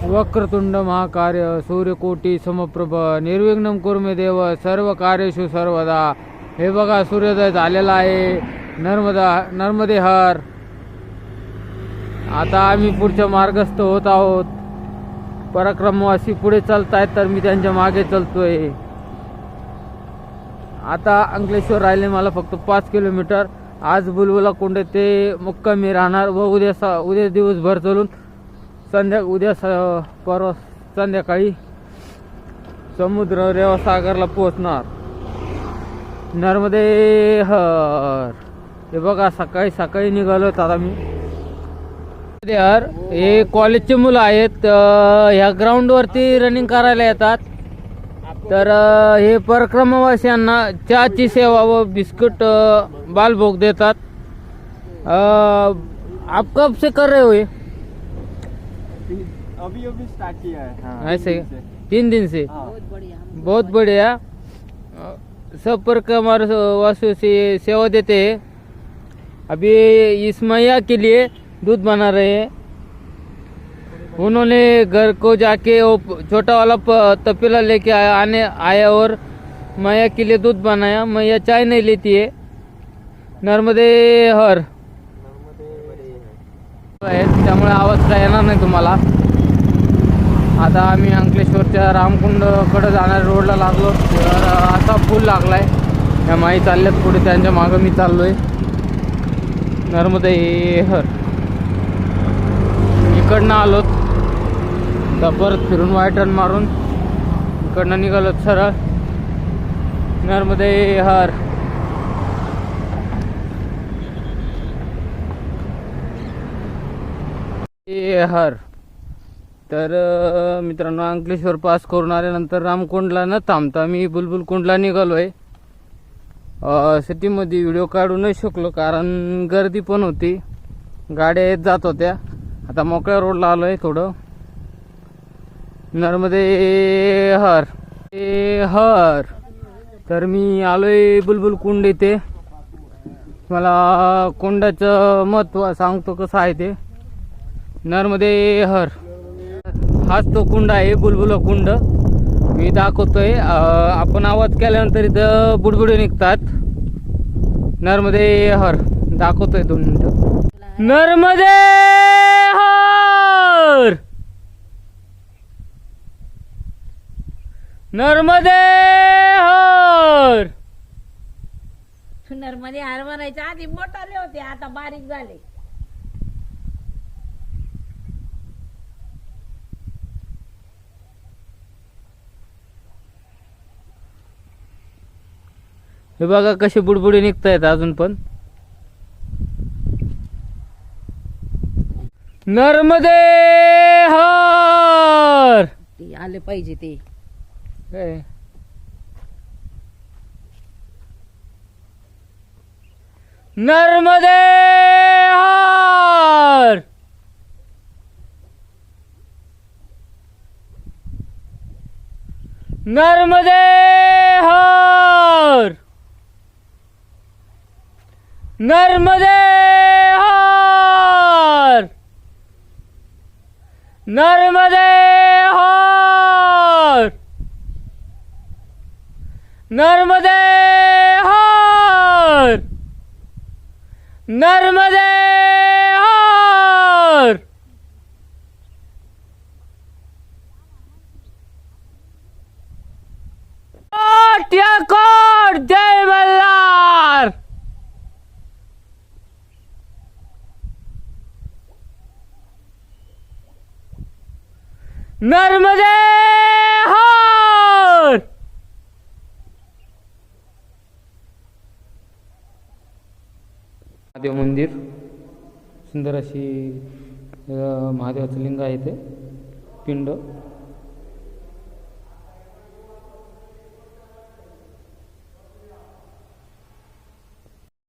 वक्रतुंड महाकार्य सूर्यकोटी समप्रभ निर्विघ्नम कुर्मे देव सर्व कार्यशु सर्वदा. हे बघा सूर्योदय झालेला आहे. नर्मदा नर्मदे हर आता आम्ही पुढच्या मार्गस्थ होत आहोत. पराक्रमवासी पुढे चालत आहेत तर मी त्यांच्या मागे चालतोय. आता अंकलेश्वर राहिले मला फक्त पाच किलोमीटर. आज बुलबुला कोंडे ते मुक्कामी राहणार व उद्या सा उद्या दिवसभर चालून संध्या उद्या स परवा संध्याकाळी समुद्र रेवासागरला पोहोचणार. नर्मदे हर. हे बघा सकाळी सकाळी निघालो आता मी. हर हे कॉलेजचे मुलं आहेत ह्या ग्राउंडवरती रनिंग करायला येतात. तर हे परक्रमवासियांना चहाची सेवा व बिस्कुट बालभोग देतात. आप कब से कर रहे हो ये? अभी अभी स्टार्ट किया है। हाँ, ऐसे। तीन दिन से? हाँ, बहुत बढ़िया अ, सब परक्रमवासियों से सेवा देते हैं। अभी इस मैया के लिए दूध बना रहे हैं। उन्होंने घर को जाके वो छोटा वाला तपेला लेके आया आने आया और मैया के लिए दूध बनाया। मैया चाय नहीं लेती है। नर्मदे हर। त्यामुळे आवाज काय येणार नाही तुम्हाला? आता आम्ही अंकलेश्वरच्या रामकुंडकडं जाणाऱ्या रोडला लागलो. तर असा पूल आहे त्या माई चालल्यात पुढे त्यांच्या मागं मी चाललो आहे नर्मदे हर. इकडनं आलो तर परत फिरून वाय टर्न मारून. इकडनं निघालो सरळ. नर्मदे हर. ए हर. तर मित्रांनो अंकलेश्वर पास करून आल्यानंतर रामकुंडला न थांबता मी बुलबुल निघालो आहे अ, सिटीमध्ये व्हिडिओ काढू नाही शकलो कारण गर्दी पण होती. गाड्या येत जात होत्या. आता मोकळ्या रोडला आलो आहे थोडं. नर्मदे हर ए हर. तर मी आलो बुलबुल कुंड इथे. मला कुंडाचं महत्त्व सांगतो कसं आहे ते. नर्मदे हर. हाच तो कुंड आहे बुलबुला कुंड. मी दाखवतोय. आपण आवाज केल्यानंतर इथं बुडबुडे निघतात. नर्मदे हर दाखवतोय दोन मिनिट. नर्मदे हर! नर्मदे हर! नर्मदे हर म्हणायच्या आधी मोठाले होते आता बारीक झाले. हे बघा कसे बुडबुडे निघतायत अजून पण. नर्मदे हर ते आले पाहिजे ते. काय? नर्मदे हर नर्मदे हर नर्मदे हर! नर्मदे हर! नर्मदे हर! नर्मदे हर! को नर्मदे हर महादेव मंदिर. सुंदर अशी महादेवाचं लिंग आहे ते. पिंड.